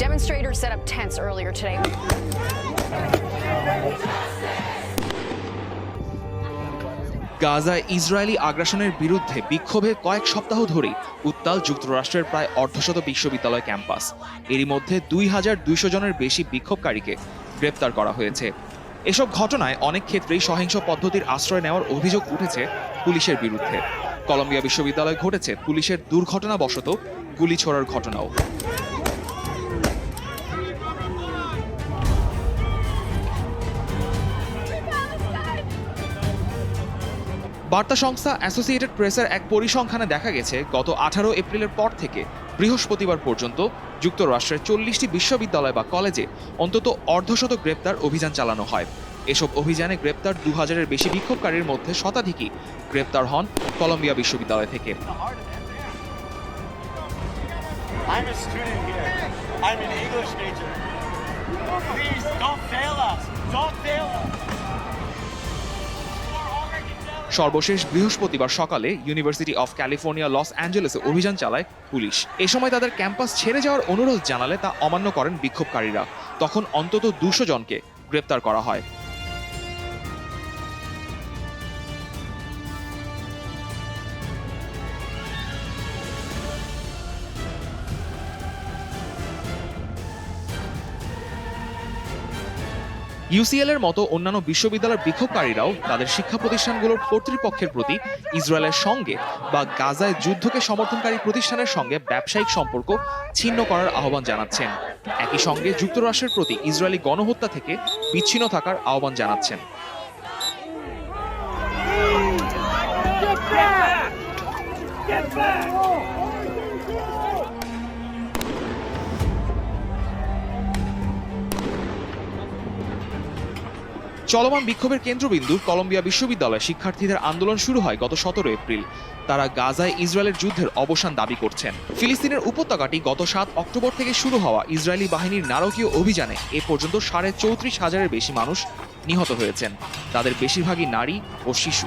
Demonstrators set up tents earlier today. গাজায় Israeli আগ্রাসনের বিরুদ্ধে বিক্ষোভে কয়েক সপ্তাহ ধরেই উত্তাল যুক্তরাষ্ট্রের প্রায় অর্ধশত বিশ্ববিদ্যালয় ক্যাম্পাস। এরই মধ্যে দুই হাজার দুইশো জনের বেশি বিক্ষোভকারীকে গ্রেপ্তার করা হয়েছে। এসব ঘটনায় অনেক ক্ষেত্রেই সহিংস পদ্ধতির আশ্রয় নেওয়ার অভিযোগ উঠেছে পুলিশের বিরুদ্ধে। কলম্বিয়া বিশ্ববিদ্যালয়ে ঘটেছে পুলিশের দুর্ঘটনাবশত গুলি ছোড়ার ঘটনাও। বার্তা সংস্থা অ্যাসোসিয়েটেড প্রেসের এক পরিসংখ্যানে দেখা গেছে, গত আঠারো এপ্রিলের পর থেকে বৃহস্পতিবার পর্যন্ত যুক্তরাষ্ট্রের চল্লিশটি বিশ্ববিদ্যালয় বা কলেজে অন্তত অর্ধশত গ্রেপ্তার অভিযান চালানো হয় এসব অভিযানে গ্রেপ্তার দু হাজারের বেশি বিক্ষোভকারীর মধ্যে শতাধিকই গ্রেপ্তার হন কলম্বিয়া বিশ্ববিদ্যালয় থেকে I'm an English major. Please, don't fail us. Don't fail us. সর্বশেষ বৃহস্পতিবার সকালে ইউনিভার্সিটি অফ ক্যালিফোর্নিয়া লস অ্যাঞ্জেলেসে অভিযান চালায় পুলিশ। এ সময় তাদের ক্যাম্পাস ছেড়ে যাওয়ার অনুরোধ জানালে তা অমান্য করেন বিক্ষোভকারীরা। তখন অন্তত দুশো জনকে গ্রেপ্তার করা হয়। ইউসিএল এর মতো অন্যান্য বিশ্ববিদ্যালয়ের বিক্ষোভকারীরাও তাদের শিক্ষা প্রতিষ্ঠানগুলোর কর্তৃপক্ষের প্রতি ইসরায়েলের সঙ্গে বা গাজায় যুদ্ধকে সমর্থনকারী প্রতিষ্ঠানের সঙ্গে ব্যবসায়িক সম্পর্ক ছিন্ন করার আহ্বান জানাচ্ছেন। একই সঙ্গে যুক্তরাষ্ট্রের প্রতি ইসরায়েলি গণহত্যা থেকে বিচ্ছিন্ন থাকার আহ্বান জানাচ্ছেন। চলমান বিক্ষোভের কেন্দ্রবিন্দু কলম্বিয়া বিশ্ববিদ্যালয়ে শিক্ষার্থীদের আন্দোলন শুরু হয় গত সতেরো এপ্রিল। তারা গাজায় ইসরায়েলের যুদ্ধের অবসান দাবি করছেন। ফিলিস্তিনের উপত্যকাটি গত সাত অক্টোবর থেকে শুরু হওয়া ইসরায়েলি বাহিনীর নারকীয় অভিযানে এ পর্যন্ত সাড়ে চৌত্রিশ হাজারের বেশি মানুষ নিহত হয়েছেন। তাদের বেশিরভাগই নারী ও শিশু।